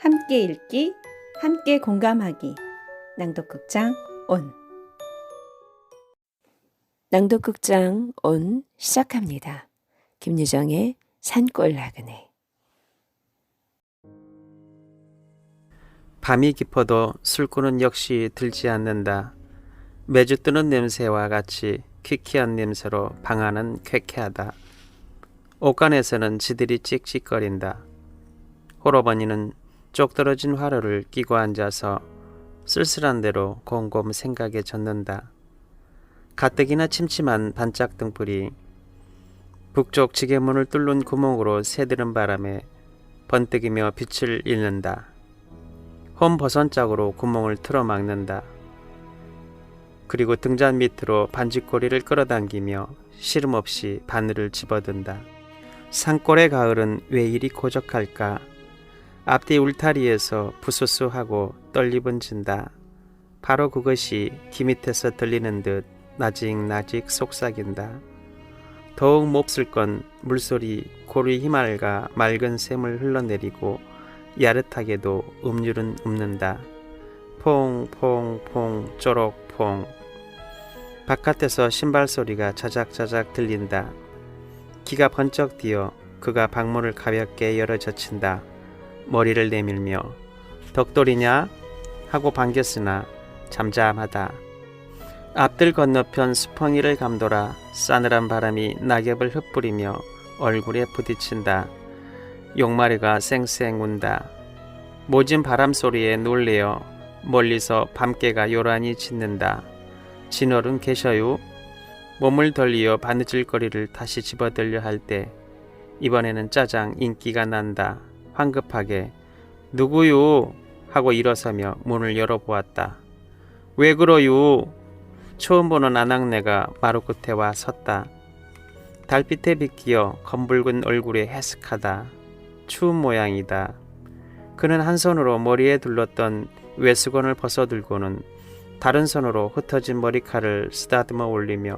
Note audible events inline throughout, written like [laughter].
함께 읽기, 함께 공감하기. 낭독극장 온. 낭독극장 온 시작합니다. 김유정의 산골 나그네. 밤이 깊어도 술꾼은 역시 들지 않는다. 매주 뜨는 냄새와 같이 퀴퀴한 냄새로 방 안은 쾌쾌하다. 옷간에서는 지들이 찍찍거린다. 호러버니는 쪽 떨어진 화로를 끼고 앉아서 쓸쓸한 대로 곰곰 생각에 젖는다. 가뜩이나 침침한 반짝 등불이 북쪽 지게문을 뚫는 구멍으로 새드는 바람에 번뜩이며 빛을 잃는다. 홈 버선짝으로 구멍을 틀어 막는다. 그리고 등잔 밑으로 반지꼬리를 끌어당기며 시름 없이 바늘을 집어든다. 산골의 가을은 왜 이리 고적할까? 앞뒤 울타리에서 부스스하고 떨리분 진다. 바로 그것이 귀 밑에서 들리는 듯 나직나직 속삭인다. 더욱 몹쓸 건 물소리 고리 희말가 맑은 샘을 흘러내리고 야릇하게도 음률은 읊는다. 퐁퐁퐁 쪼록퐁 바깥에서 신발 소리가 자작자작 들린다. 기가 번쩍 뛰어 그가 방문을 가볍게 열어 젖힌다. 머리를 내밀며 덕돌이냐 하고 반겼으나 잠잠하다. 앞들 건너편 수펑이를 감돌아 싸늘한 바람이 낙엽을 흩뿌리며 얼굴에 부딪힌다. 용마리가 쌩쌩 운다. 모진 바람 소리에 놀래어 멀리서 밤개가 요란히 짖는다. 진얼은 계셔요? 몸을 덜리어 바느질거리를 다시 집어들려 할 때 이번에는 짜장 인기가 난다. 황급하게 누구요? 하고 일어서며 문을 열어보았다. 왜 그러요? 처음 보는 아낙네가 마루 끝에 와 섰다. 달빛에 비끼어 검붉은 얼굴에 해슥하다. 추운 모양이다. 그는 한 손으로 머리에 둘렀던 외수건을 벗어들고는 다른 손으로 흩어진 머리칼을 쓰다듬어 올리며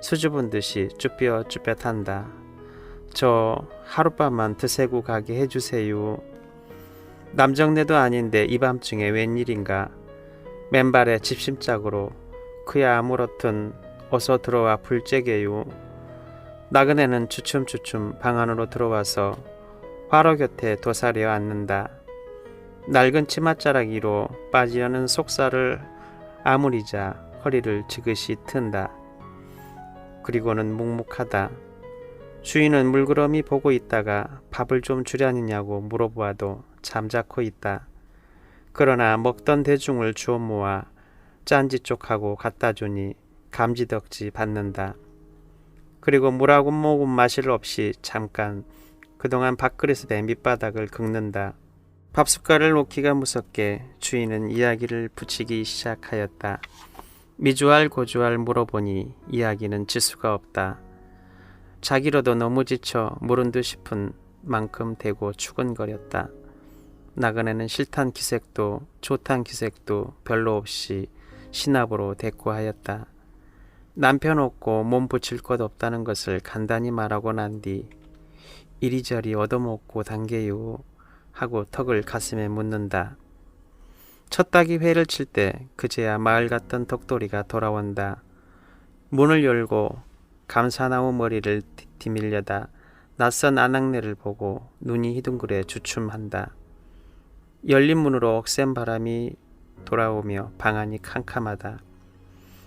수줍은 듯이 쭈뼛쭈뼛한다. 저 하룻밤만 드세고 가게 해주세요. 남정네도 아닌데 이 밤중에 웬일인가. 맨발에 집심짝으로 그야 아무렇든 어서 들어와 불째게요. 나그네는 주춤주춤 방 안으로 들어와서 화로 곁에 도사려 앉는다. 낡은 치맛자락이로 빠지려는 속살을 아무리자 허리를 지그시 튼다. 그리고는 묵묵하다. 주인은 물그러미 보고 있다가 밥을 좀 주려느냐고 물어보아도 잠자코 있다. 그러나 먹던 대중을 주워 모아 짠지 쪽하고 갖다 주니 감지덕지 받는다. 그리고 물하고 모금 마실 없이 잠깐 그동안 밥그릇의 밑바닥을 긁는다. 밥 숟갈을 놓기가 무섭게 주인은 이야기를 붙이기 시작하였다. 미주알 고주알 물어보니 이야기는 지수가 없다. 자기로도 너무 지쳐 물은 듯 싶은 만큼 대고 추근거렸다. 나그네는 싫단 기색도 좋단 기색도 별로 없이 신압으로 대꾸하였다. 남편 없고 몸 붙일 것 없다는 것을 간단히 말하고 난 뒤 이리저리 얻어먹고 당겨요 하고 턱을 가슴에 묻는다. 첫 닭이 회를 칠 때 그제야 마을 갔던 덕돌이가 돌아온다. 문을 열고 감사나무 머리를 뒤밀려다 낯선 아낙네를 보고 눈이 희둥그레 주춤한다. 열린 문으로 억센 바람이 돌아오며 방안이 캄캄하다.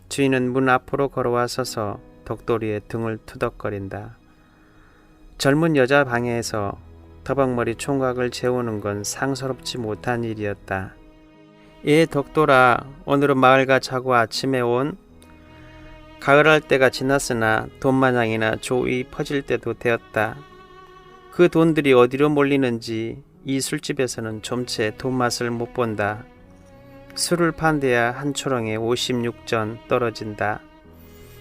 주인은 문 앞으로 걸어와 서서 덕돌이의 등을 투덕거린다. 젊은 여자 방에서 더벅머리 총각을 재우는 건 상스럽지 못한 일이었다. 예, 덕돌아, 오늘은 마을가 자고 아침에 온? 가을할 때가 지났으나 돈마냥이나 조이 퍼질 때도 되었다. 그 돈들이 어디로 몰리는지 이 술집에서는 좀채 돈맛을 못 본다. 술을 판대야 한 초롱에 56전 떨어진다.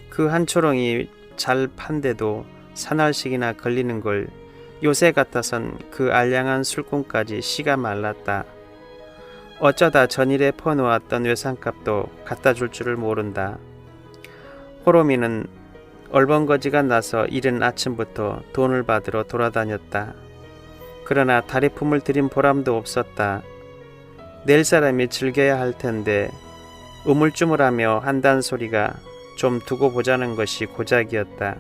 그 한 초롱이 잘 판대도 사날씩이나 걸리는 걸 요새 같아선 그 알량한 술꾼까지 씨가 말랐다. 어쩌다 전일에 퍼놓았던 외상값도 갖다 줄 줄을 모른다. 호로미는 얼번거지가 나서 이른 아침부터 돈을 받으러 돌아다녔다. 그러나 다리 품을 들인 보람도 없었다. 낼 사람이 즐겨야 할 텐데 우물쭈물하며 한단 소리가 좀 두고 보자는 것이 고작이었다.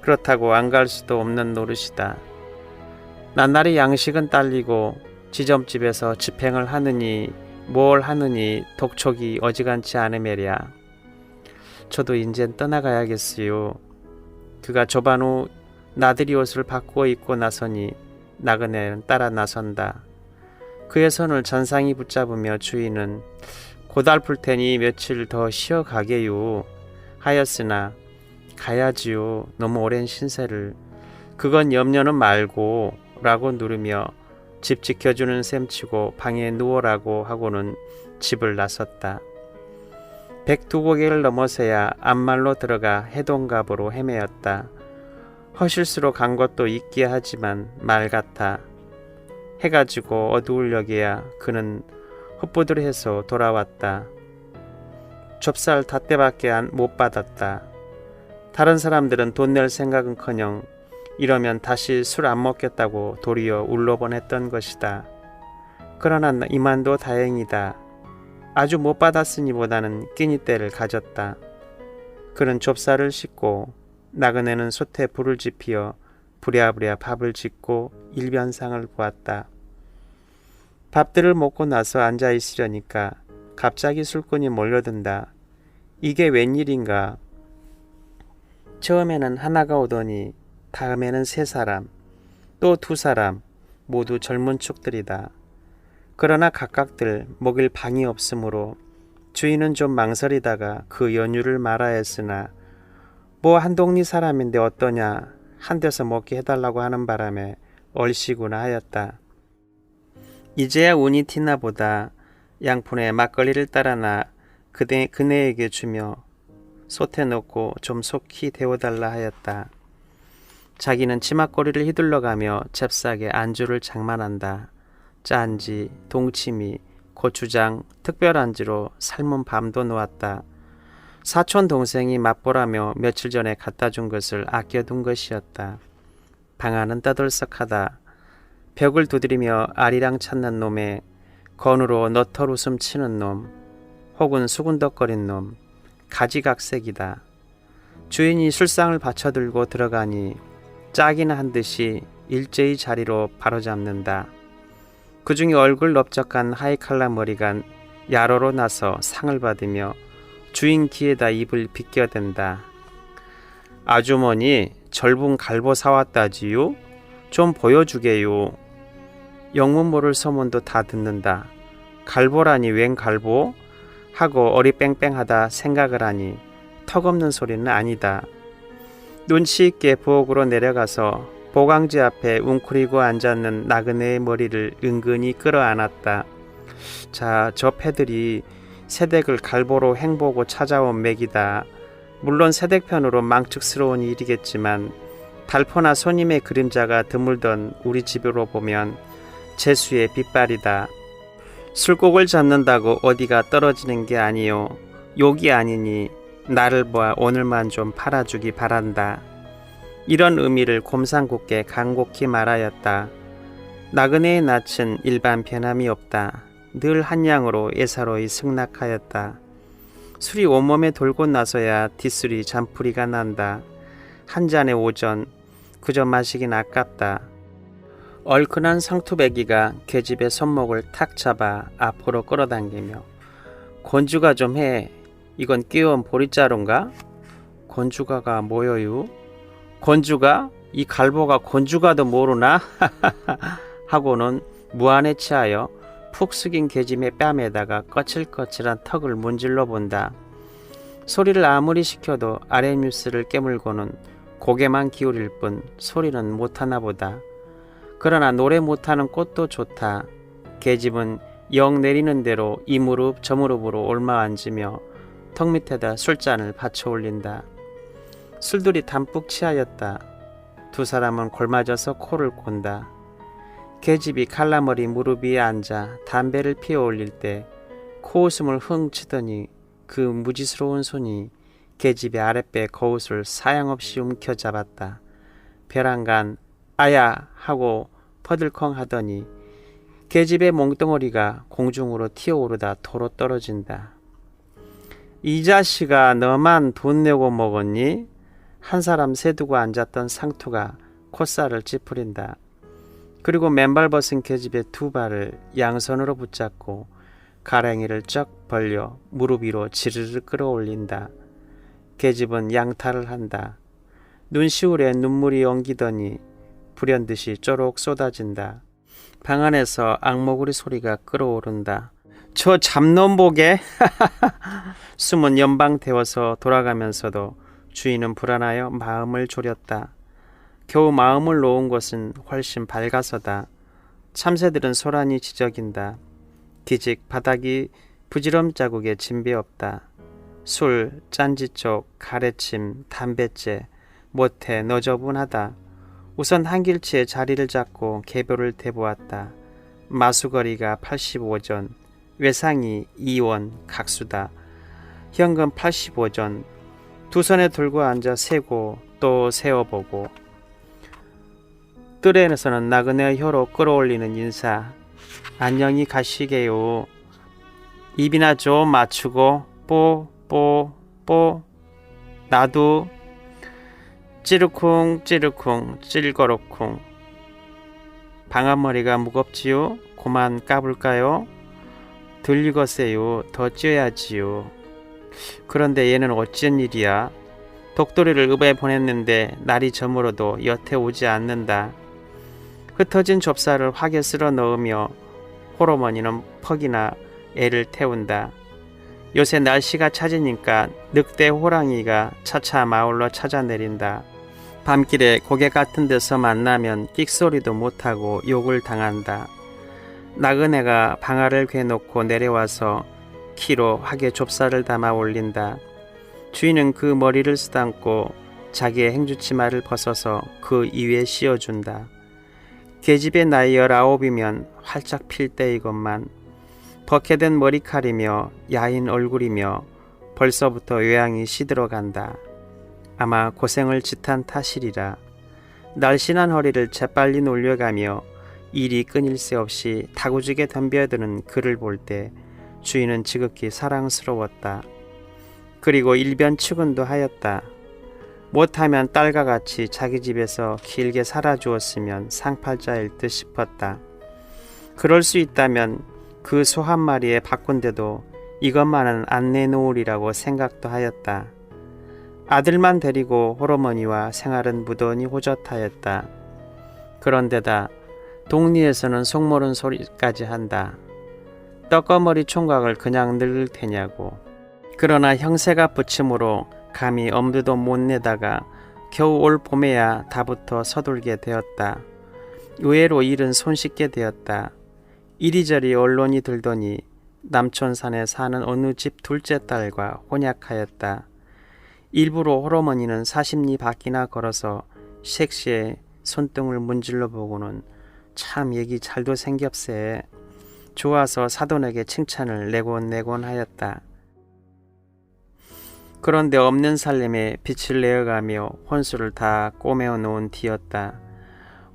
그렇다고 안 갈 수도 없는 노릇이다. 나날이 양식은 딸리고 지점집에서 집행을 하느니 뭘 하느니 독촉이 어지간치 않으매랴. 저도 인젠 떠나가야겠어요. 그가 조반 후 나들이 옷을 바꾸어 입고 나서니 나그네는 따라 나선다. 그의 손을 잔상이 붙잡으며 주인은 고달플 테니 며칠 더 쉬어 가게요. 하였으나 가야지요. 너무 오랜 신세를. 그건 염려는 말고 라고 누르며 집 지켜주는 셈치고 방에 누워라고 하고는 집을 나섰다. 백두고개를 넘어서야 앞말로 들어가 해동갑으로 헤매었다. 허실수로 간 것도 있기에 하지만 말 같아. 해가 지고 어두울 역에야 그는 헛부들해서 돌아왔다. 좁쌀 닷대밖에 안- 못 받았다. 다른 사람들은 돈 낼 생각은커녕 이러면 다시 술 안 먹겠다고 도리어 울러번 했던 것이다. 그러나 나- 이만도 다행이다. 아주 못 받았으니보다는 끼니 때를 가졌다. 그는 좁쌀을 씻고 나그네는 솥에 불을 지피어 부랴부랴 밥을 짓고 일변상을 보았다. 밥들을 먹고 나서 앉아 있으려니까 갑자기 술꾼이 몰려든다. 이게 웬일인가? 처음에는 하나가 오더니 다음에는 세 사람, 또 두 사람, 모두 젊은 축들이다. 그러나 각각들 먹일 방이 없으므로 주인은 좀 망설이다가 그 연유를 말하였으나 뭐 한동리 사람인데 어떠냐 한 데서 먹게 해달라고 하는 바람에 얼씨구나 하였다. 이제야 운이 튀나 보다 양푼에 막걸리를 따라나 그대, 그네에게 주며 솥에 넣고 좀 속히 데워달라 하였다. 자기는 치맛거리를 휘둘러가며 잽싸게 안주를 장만한다. 짠지, 동치미, 고추장, 특별 안주로 삶은 밤도 놓았다. 사촌 동생이 맛보라며 며칠 전에 갖다 준 것을 아껴둔 것이었다. 방 안은 떠들썩하다. 벽을 두드리며 아리랑 찾는 놈에 건으로 너털 웃음 치는 놈, 혹은 수군덕거린 놈, 가지각색이다. 주인이 술상을 받쳐들고 들어가니 짝이나 한 듯이 일제히 자리로 바로잡는다. 그 중에 얼굴 넓적한 하이칼라 머리가 야로로 나서 상을 받으며 주인 귀에다 입을 비껴댄다. 아주머니 절분 갈보 사왔다지요? 좀 보여주게요. 영문 모를 소문도 다 듣는다. 갈보라니 웬 갈보? 하고 어리 뺑뺑하다 생각을 하니 턱없는 소리는 아니다. 눈치 있게 부엌으로 내려가서 보강지 앞에 웅크리고 앉았는 나그네의 머리를 은근히 끌어안았다. 자, 저 패들이 새댁을 갈보로 행보고 찾아온 맥이다. 물론 새댁편으로 망측스러운 일이겠지만 달포나 손님의 그림자가 드물던 우리 집으로 보면 재수의 빛발이다. 술곡을 잡는다고 어디가 떨어지는 게 아니요. 욕이 아니니 나를 보아 오늘만 좀 팔아주기 바란다. 이런 의미를 곰상궂게 간곡히 말하였다. 나그네의 낯은 일반 변함이 없다. 늘 한양으로 예사로이 승낙하였다. 술이 온몸에 돌고 나서야 뒷술이 잔풀이가 난다. 한 잔의 오전 그저 마시긴 아깝다. 얼큰한 상투배기가 계집의 손목을 탁 잡아 앞으로 끌어당기며 건주가 좀 해. 이건 끼운 보리자루인가? 건주가가 뭐여유? 건주가? 이 갈보가 건주가도 모르나? [laughs] 하고는 무안에 취하여 푹 숙인 계집의 뺨에다가 거칠거칠한 턱을 문질러 본다. 소리를 아무리 시켜도 아랫뉴스를 깨물고는 고개만 기울일 뿐 소리는 못하나 보다. 그러나 노래 못하는 꽃도 좋다. 계집은 영 내리는 대로 이 무릎 저 무릎으로 올마 앉으며 턱 밑에다 술잔을 받쳐 올린다. 술들이 담뿍 취하였다. 두 사람은 골맞아서 코를 곤다. 계집이 칼라머리 무릎 위에 앉아 담배를 피워 올릴 때 코웃음을 흥 치더니 그 무지스러운 손이 계집의 아랫배 거웃을 사양없이 움켜잡았다. 벼랑간 아야 하고 퍼들컹 하더니 계집의 몽덩어리가 공중으로 튀어오르다 도로 떨어진다. 이 자식아 너만 돈 내고 먹었니? 한 사람 세두고 앉았던 상투가 콧살을 찌푸린다. 그리고 맨발 벗은 계집의 두 발을 양손으로 붙잡고 가랭이를 쩍 벌려 무릎 위로 지르르 끌어올린다. 계집은 양탈을 한다. 눈시울에 눈물이 엉기더니 불현듯이 쪼록 쏟아진다. 방 안에서 악모구리 소리가 끓어오른다. 저 잡놈 보게! [laughs] 숨은 연방 태워서 돌아가면서도 주인은 불안하여 마음을 졸였다. 겨우 마음을 놓은 것은 훨씬 밝아서다. 참새들은 소란이 지저긴다. 기직 바닥이 부지럼 자국에 진배 없다. 술, 짠지쪽, 가래침, 담뱃재, 못해 너저분하다. 우선 한길치에 자리를 잡고 개별을 대보았다. 마수거리가 85전, 외상이 2원, 각수다. 현금 85전, 두 손에 들고 앉아 세고 또 세어보고 뜰에서는 나그네 혀로 끌어올리는 인사. 안녕히 가시게요. 입이나 좀 맞추고 뽀뽀뽀. 나도 찌르쿵 찌르쿵 찔거로쿵. 방아머리가 무겁지요? 고만 까불까요? 들리거세요. 더 쪄야지요 그런데 얘는 어찌한 일이야 독도리를 읍에 보냈는데 날이 저물어도 여태 오지 않는다 흩어진 좁쌀을 확에 쓸어 넣으며 호러머니는 퍽이나 애를 태운다. 요새 날씨가 차지니까 늑대 호랑이가 차차 마을로 찾아내린다. 밤길에 고개 같은 데서 만나면 끽소리도 못하고 욕을 당한다. 나그네가 방아를 괴놓고 내려와서 키로 하게 좁쌀을 담아 올린다. 주인은 그 머리를 쓰담고 자기의 행주치마를 벗어서 그 이위에 씌워준다. 계집의 나이 열아홉이면 활짝 필 때이건만 벗게된 머리칼이며 야인 얼굴이며 벌써부터 외양이 시들어간다. 아마 고생을 짓한 탓이리라. 날씬한 허리를 재빨리 놀려가며 일이 끊일 새 없이 다구지게 덤벼드는 그를 볼 때 주인은 지극히 사랑스러웠다. 그리고 일변 측은도 하였다. 못하면 딸과 같이 자기 집에서 길게 살아주었으면 상팔자일 듯 싶었다. 그럴 수 있다면 그 소 한 마리에 바꾼데도 이것만은 안 내놓으리라고 생각도 하였다. 아들만 데리고 호러머니와 생활은 무던히 호젓하였다. 그런데다 동리에서는 속모른 소리까지 한다. 떡거머리 총각을 그냥 늙을 테냐고. 그러나 형세가 부침으로 감히 엄두도 못 내다가 겨우 올 봄에야 다부터 서둘게 되었다. 의외로 일은 손쉽게 되었다. 이리저리 언론이 들더니 남촌산에 사는 어느 집 둘째 딸과 혼약하였다. 일부러 호러머니는 사십리 밖이나 걸어서 섹시에 손등을 문질러 보고는 참 얘기 잘도 생겼세. 좋아서 사돈에게 칭찬을 내곤 내곤 하였다. 그런데 없는 살림에 빛을 내어가며 혼수를 다 꼬매어 놓은 뒤였다.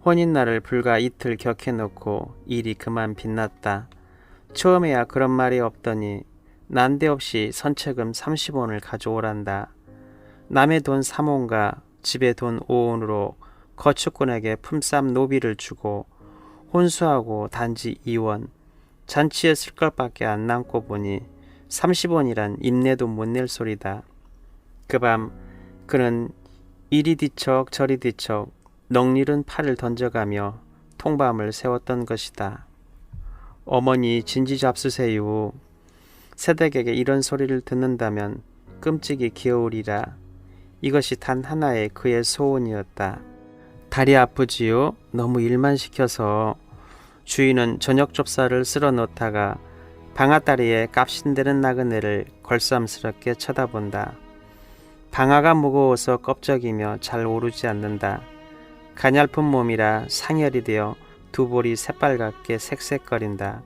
혼인날을 불과 이틀 격해놓고 일이 그만 빛났다. 처음에야 그런 말이 없더니 난데없이 선체금 30원을 가져오란다. 남의 돈 3원과 집의 돈 5원으로 거축꾼에게 품삯 노비를 주고 혼수하고 단지 2원, 잔치에 쓸 것밖에 안 남고 보니 30원이란 입내도 못 낼 소리다. 그 밤 그는 이리 뒤척 저리 뒤척 넉일은 팔을 던져가며 통밤을 세웠던 것이다. 어머니 진지 잡수세요. 새댁에게 이런 소리를 듣는다면 끔찍이 기어오리라. 이것이 단 하나의 그의 소원이었다. 다리 아프지요? 너무 일만 시켜서 주인은 저녁 좁쌀을 쓸어 놓다가 방아다리에 값신되는 나그네를 걸쌈스럽게 쳐다본다. 방아가 무거워서 껍적이며 잘 오르지 않는다. 가냘픈 몸이라 상열이 되어 두 볼이 새빨갛게 색색거린다.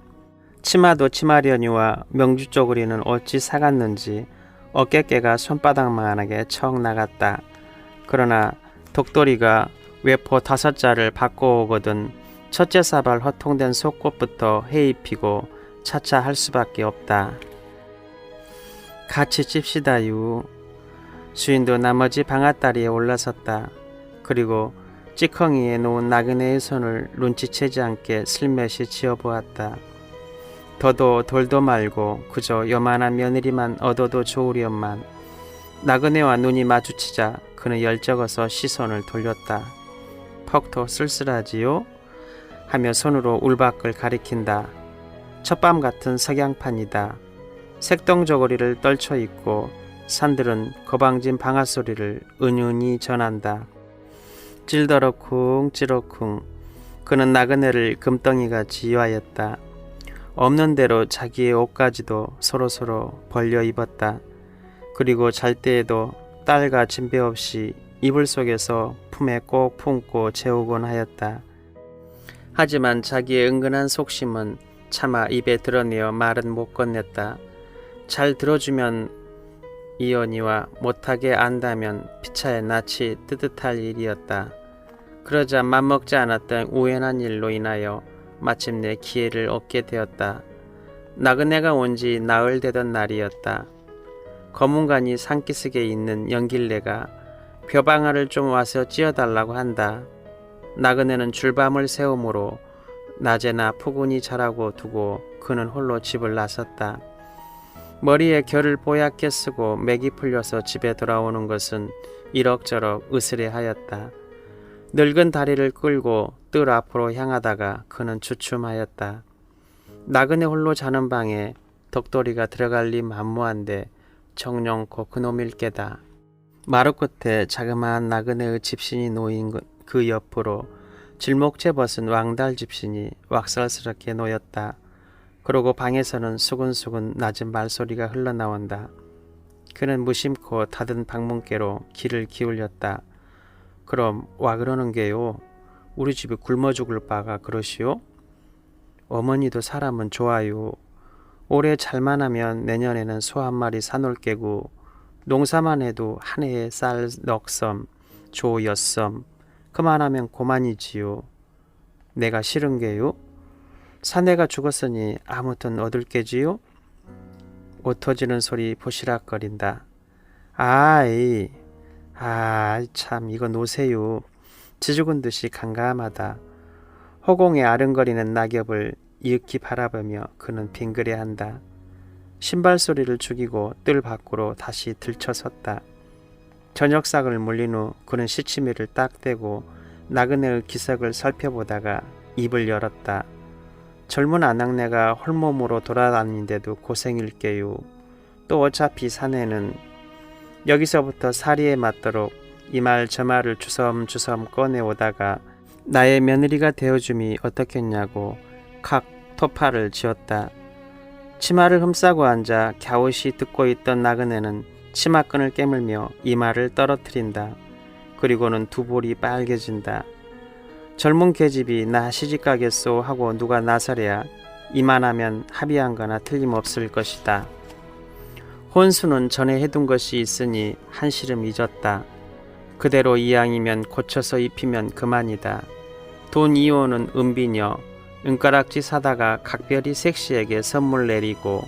치마도 치마려니와 명주 쪼그리는 어찌 사갔는지 어깨깨가 손바닥만하게 척 나갔다. 그러나 독도리가 외포 다섯 자를 바꿔오거든 첫째 사발 허통된 속꽃부터 해이 피고 차차 할 수밖에 없다. 같이 찝시다유. 주인도 나머지 방아다리에 올라섰다. 그리고 찌컹이에 놓은 나그네의 손을 눈치채지 않게 슬며시 지어보았다. 더도 돌도 말고 그저 요만한 며느리만 얻어도 좋으련만 나그네와 눈이 마주치자 그는 열적어서 시선을 돌렸다. 퍽도 쓸쓸하지요? 하며 손으로 울밖을 가리킨다. 첫밤 같은 석양판이다. 색동저고리를 떨쳐 있고 산들은 거방진 방아 소리를 은은히 전한다. 찔더러쿵 찌러쿵 그는 나그네를 금덩이같이 이화했다. 없는 대로 자기의 옷까지도 서로서로 벌려 입었다. 그리고 잘 때에도 딸과 진배 없이 이불 속에서 품에 꼭 품고 재우곤 하였다. 하지만 자기의 은근한 속심은 차마 입에 드러내어 말은 못 건넸다. 잘 들어주면 이언이와 못하게 안다면 피차에 낯이 뜨뜻할 일이었다. 그러자 맘먹지 않았던 우연한 일로 인하여 마침내 기회를 얻게 되었다. 나그네가 온 지 나흘 되던 날이었다. 검은간이 산기슭에 있는 연길래가 벼방아를 좀 와서 찧어달라고 한다. 나그네는 줄밤을 세우므로 낮에나 푸근히 자라고 두고 그는 홀로 집을 나섰다. 머리에 결을 뽀얗게 쓰고 맥이 풀려서 집에 돌아오는 것은 이럭저럭 으스레하였다. 늙은 다리를 끌고 뜰 앞으로 향하다가 그는 주춤하였다. 나그네 홀로 자는 방에 덕돌이가 들어갈 리 만무한데 정령코 그놈일 게다. 마루 끝에 자그마한 나그네의 집신이 놓인 그- 그 옆으로 질목재 벗은 왕달 집신이 왁살스럽게 놓였다. 그러고 방에서는 수근수근 낮은 말소리가 흘러나온다. 그는 무심코 닫은 방문께로 귀를 기울였다. 그럼 와 그러는 게요. 우리 집이 굶어 죽을 바가 그러시오? 어머니도 사람은 좋아요. 올해 잘만 하면 내년에는 소 한 마리 사놓을 깨고 농사만 해도 한 해에 쌀 넉섬, 조 여섬, 그만하면 고만이지요. 내가 싫은 게요? 사내가 죽었으니 아무튼 얻을 게지요? 옷 터지는 소리 보시락거린다. 아이, 아, 참 이거 놓으세요. 지죽은 듯이 감감하다. 허공에 아른거리는 낙엽을 이윽히 바라보며 그는 빙그레한다. 신발 소리를 죽이고 뜰 밖으로 다시 들쳐섰다. 저녁상을 물린 후 그는 시치미를 딱 떼고 나그네의 기석을 살펴보다가 입을 열었다. 젊은 아낙네가 홀몸으로 돌아다니는데도 고생일게요. 또 어차피 사내는 여기서부터 사리에 맞도록 이 말 저 말을 주섬주섬 꺼내오다가 나의 며느리가 되어줌이 어떻겠냐고 칵 토파를 지었다. 치마를 흠싸고 앉아 갸웃이 듣고 있던 나그네는 치마끈을 깨물며 이마를 떨어뜨린다. 그리고는 두 볼이 빨개진다. 젊은 계집이 나 시집 가겠소 하고 누가 나서랴 이만하면 합의한 거나 틀림없을 것이다. 혼수는 전에 해둔 것이 있으니 한시름 잊었다. 그대로 이왕이면 고쳐서 입히면 그만이다. 돈 이호는 은비녀, 은가락지 사다가 각별히 섹시에게 선물 내리고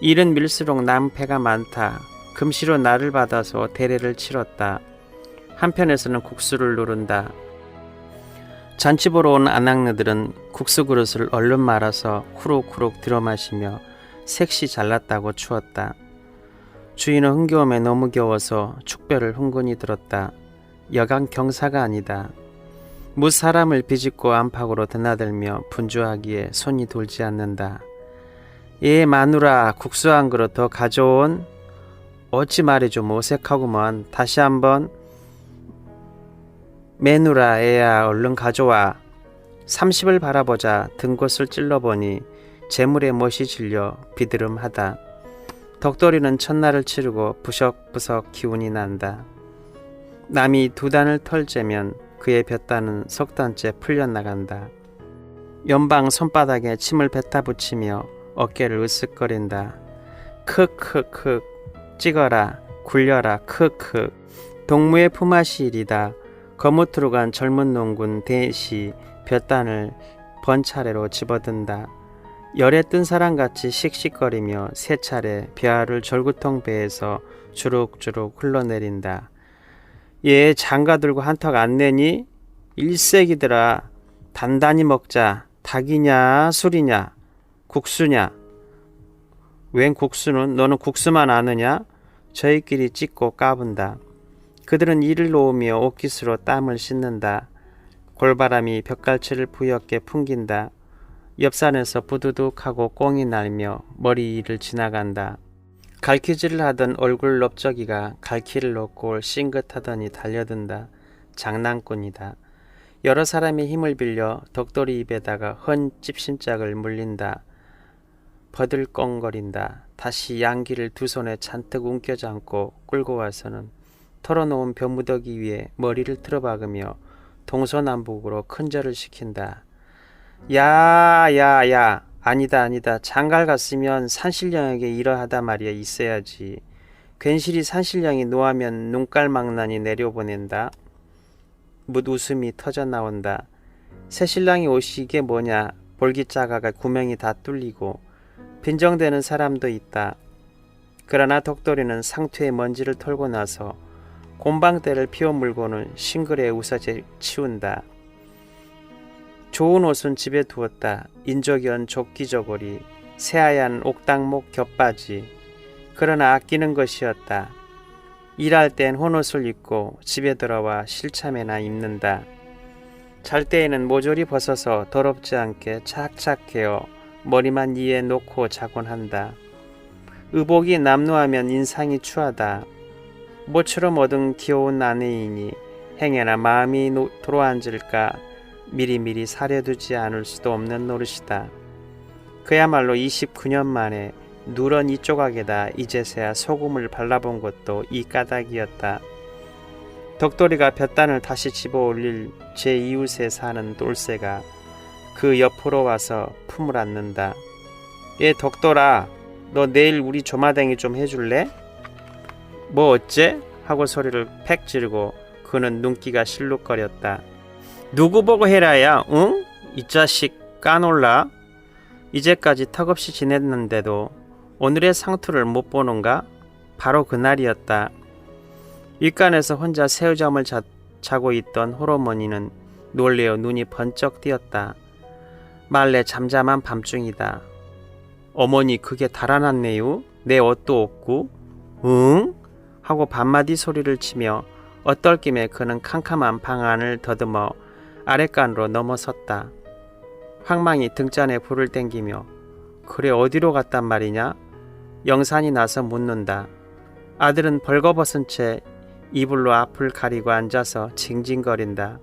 일은 밀수록 남 패가 많다. 금시로 나를 받아서 대례를 치렀다. 한편에서는 국수를 누른다. 잔치 보러 온 아낙네들은 국수 그릇을 얼른 말아서 후룩후룩 들어 마시며 색시 잘났다고 추었다. 주인은 흥겨움에 너무 겨워서 축별을 흥분히 들었다. 여간 경사가 아니다. 무 사람을 비집고 안팎으로 드나들며 분주하기에 손이 돌지 않는다. 예 마누라 국수 한 그릇 더 가져온? 어찌 말이 좀 어색하구먼. 다시 한번 매누라 애야 얼른 가져와. 30을 바라보자 등곳을 찔러보니 재물에 멋이 질려 비드름하다. 덕돌이는 첫날을 치르고 부석부석 기운이 난다. 남이 두 단을 털재면 그의 볕단은 석 단째 풀려나간다. 연방 손바닥에 침을 뱉다 붙이며 어깨를 으쓱거린다. 크크크 찍어라 굴려라 크크 동무의 품앗이 일이다. 거무트로 간 젊은 농군 대시 볕단을 번차례로 집어든다. 열에 뜬 사람같이 씩씩거리며 세 차례 벼알을 절구통 배에서 주룩주룩 흘러내린다. 얘 장가 들고 한턱 안 내니? 일색이더라. 단단히 먹자. 닭이냐 술이냐 국수냐 웬 국수는 너는 국수만 아느냐? 저희끼리 찍고 까분다. 그들은 이를 놓으며 옷깃으로 땀을 씻는다. 골바람이 벽갈치를 부엽게 풍긴다. 옆산에서 부두둑하고 꽁이 날며 머리 위를 지나간다. 갈퀴질을 하던 얼굴 넓적이가 갈퀴를 놓고 싱긋하더니 달려든다. 장난꾼이다. 여러 사람의 힘을 빌려 덕돌이 입에다가 헌 찝신짝을 물린다. 버들껑거린다. 다시 양기를 두 손에 잔뜩 움켜쥐 고 끌고 와서는 털어놓은 벼무더기 위에 머리를 틀어박으며 동서남북으로 큰절을 시킨다. 야, 야, 야. 아니다, 아니다. 장갈 갔으면 산신령에게 이러하다 말이야 있어야지. 괜시리 산신령이 노하면 눈깔망나니 내려보낸다. 묻 웃음이 터져 나온다. 새신랑이 옷이 이게 뭐냐? 볼기자가가 구멍이 다 뚫리고 빈정대는 사람도 있다. 그러나 덕돌이는 상투에 먼지를 털고 나서 곰방대를 피워 물고는 싱글에 웃어 제- 치운다. 좋은 옷은 집에 두었다. 인조견 조끼 저고리, 새하얀 옥당목 겹바지. 그러나 아끼는 것이었다. 일할 땐 혼옷을 입고 집에 들어와 실참에나 입는다. 잘 때에는 모조리 벗어서 더럽지 않게 착착 해어 머리만 이에 놓고 자곤 한다. 의복이 남루하면 인상이 추하다. 모처럼 얻은 귀여운 아내이니 행여나 마음이 노- 도로앉을까 미리미리 사려두지 않을 수도 없는 노릇이다. 그야말로 29년 만에 누런 이 조각에다 이제서야 소금을 발라본 것도 이 까닭이었다. 덕돌이가 볕단을 다시 집어 올릴 제 이웃에 사는 똘새가 그 옆으로 와서 품을 안는다. 얘 덕돌아, 너 내일 우리 조마댕이 좀 해줄래? 뭐 어째? 하고 소리를 팩 지르고 그는 눈기가 실룩거렸다. 누구 보고 해라야, 응? 이 자식 까놀라? 이제까지 턱없이 지냈는데도 오늘의 상투를 못 보는가? 바로 그날이었다. 윗간에서 혼자 새우잠을 자, 자고 있던 호러머니는 놀래어 눈이 번쩍 띄었다. 말래 잠잠한 밤중이다. 어머니 그게 달아났네요. 내 옷도 없고. 응? 하고 반마디 소리를 치며 어떨 김에 그는 캄캄한 방 안을 더듬어 아랫간으로 넘어섰다. 황망이 등잔에 불을 땡기며 그래 어디로 갔단 말이냐? 영산이 나서 묻는다. 아들은 벌거벗은 채 이불로 앞을 가리고 앉아서 징징거린다.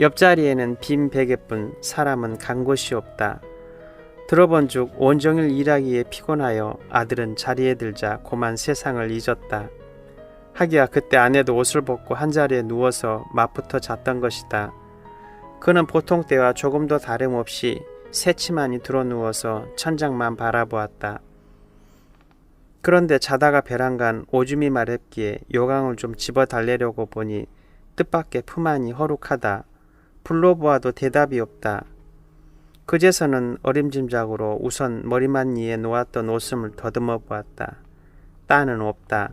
옆자리에는 빈 베개뿐 사람은 간 곳이 없다. 들어본 즉 온종일 일하기에 피곤하여 아들은 자리에 들자 고만 세상을 잊었다. 하기야 그때 아내도 옷을 벗고 한자리에 누워서 맞붙어 잤던 것이다. 그는 보통 때와 조금도 다름없이 새치만이 들어 누워서 천장만 바라보았다. 그런데 자다가 베란간 오줌이 마렵기에 요강을 좀 집어 달래려고 보니 뜻밖의 품안이 허룩하다. 불러보아도 대답이 없다. 그제서는 어림짐작으로 우선 머리만 위에 놓았던 옷을 더듬어 보았다. 따는 없다.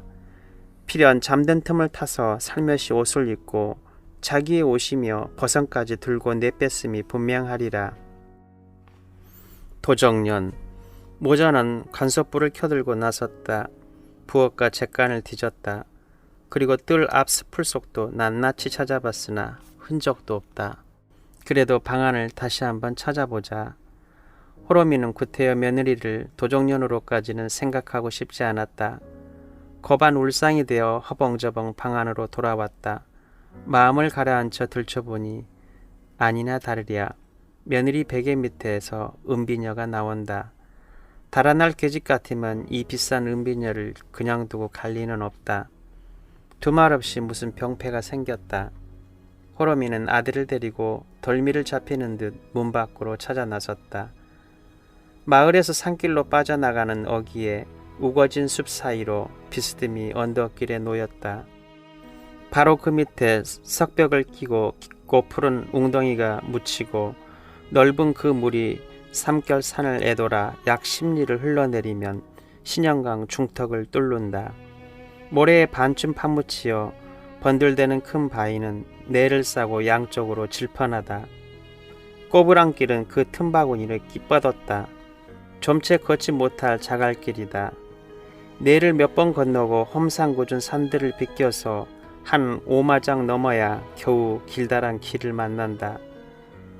필연 잠든 틈을 타서 살며시 옷을 입고 자기의 옷이며 버선까지 들고 내뺐음이 분명하리라. 도정년 모자는 간섭불을 켜들고 나섰다. 부엌과 잿간을 뒤졌다. 그리고 뜰 앞 스풀 속도 낱낱이 찾아봤으나 흔적도 없다. 그래도 방안을 다시 한번 찾아보자. 호로미는 구태여 며느리를 도정년으로까지는 생각하고 싶지 않았다. 거반 울상이 되어 허벙저벙 방 안으로 돌아왔다. 마음을 가라앉혀 들춰보니 아니나 다르랴. 며느리 베개 밑에서 은비녀가 나온다. 달아날 계집 같으면 이 비싼 은비녀를 그냥 두고 갈 리는 없다. 두말 없이 무슨 병폐가 생겼다. 호러미는 아들을 데리고 덜미를 잡히는 듯 문 밖으로 찾아 나섰다. 마을에서 산길로 빠져나가는 어귀에 우거진 숲 사이로 비스듬히 언덕길에 놓였다. 바로 그 밑에 석벽을 끼고 깊고 푸른 웅덩이가 묻히고 넓은 그 물이 삼결 산을 애돌아 약 10리를 흘러내리면 신영강 중턱을 뚫는다. 모래에 반쯤 파묻히어 번들대는 큰 바위는 내를 싸고 양쪽으로 질펀하다. 꼬부랑길은 그 틈바구니를 끼뻗었다. 좀채 걷지 못할 자갈길이다. 내를 몇 번 건너고 험상궂은 산들을 비껴서 한 오마장 넘어야 겨우 길다란 길을 만난다.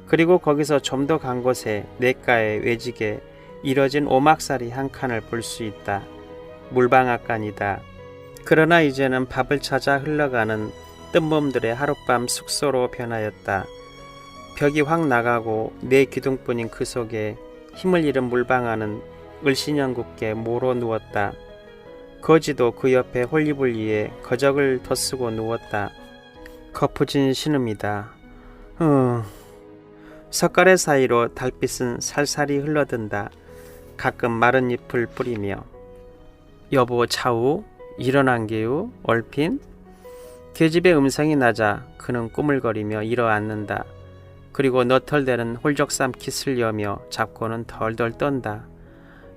그리고 거기서 좀 더 간 곳에 냇가에 외지게 이뤄진 오막살이 한 칸을 볼 수 있다. 물방앗간이다. 그러나 이제는 밥을 찾아 흘러가는 뜬몸들의 하룻밤 숙소로 변하였다. 벽이 확 나가고 내 기둥뿐인 그 속에 힘을 잃은 물방아는 을신형굳게 모로 누웠다. 거지도 그 옆에 홀리불리에 거적을 덧쓰고 누웠다. 거푸진 신음이다. 어... 석가래 사이로 달빛은 살살이 흘러든다. 가끔 마른 잎을 뿌리며 여보 차우 일어난 게요 얼핀 계집의 음성이 나자 그는 꾸물거리며 일어앉는다. 그리고 너털대는 홀적 삼 키 슬려며 잡고는 덜덜 떤다.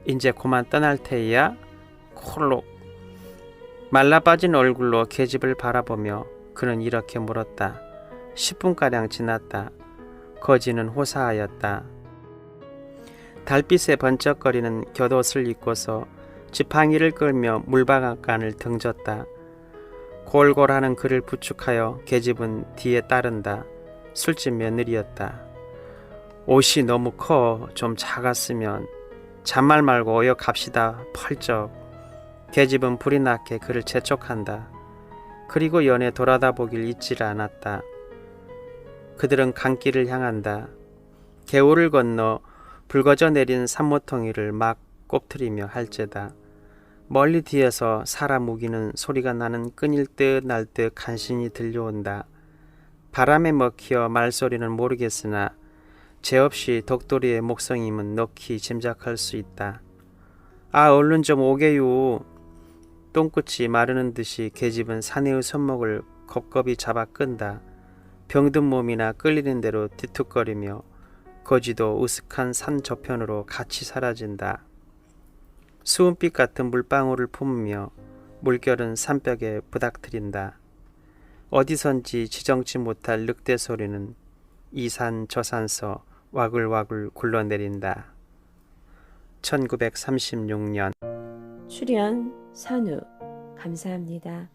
이제 그만 떠날 테야 콜록 말라빠진 얼굴로 계집을 바라보며 그는 이렇게 물었다. 10분가량 지났다. 거지는 호사하였다. 달빛에 번쩍거리는 곁옷을 입고서 지팡이를 끌며 물방앗간을 등졌다. 골골하는 그를 부축하여 계집은 뒤에 따른다. 술집 며느리였다. 옷이 너무 커. 좀 작았으면. 잔말 말고 어여 갑시다. 펄쩍. 계집은 불이 나게 그를 재촉한다. 그리고 연애 돌아다 보길 잊지를 않았다. 그들은 강길을 향한다. 개울을 건너 붉어져 내린 산모통이를 막 꼽트리며 할제다. 멀리 뒤에서 사람 우기는 소리가 나는 끈일 듯 날 듯 간신히 들려온다. 바람에 먹히어 말소리는 모르겠으나 죄 없이 독도리의 목성임은 넣기 짐작할 수 있다. 아 얼른 좀 오게요. 똥끝이 마르는 듯이 계집은 사내의 손목을 겁겁이 잡아 끈다. 병든 몸이나 끌리는 대로 뒤툭거리며 거지도 으슥한 산 저편으로 같이 사라진다. 수은빛 같은 물방울을 품으며 물결은 산벽에 부닥트린다. 어디선지 지정치 못할 늑대 소리는 이 산 저산서 와글와글 굴러내린다. 1936년 출연 선우 감사합니다.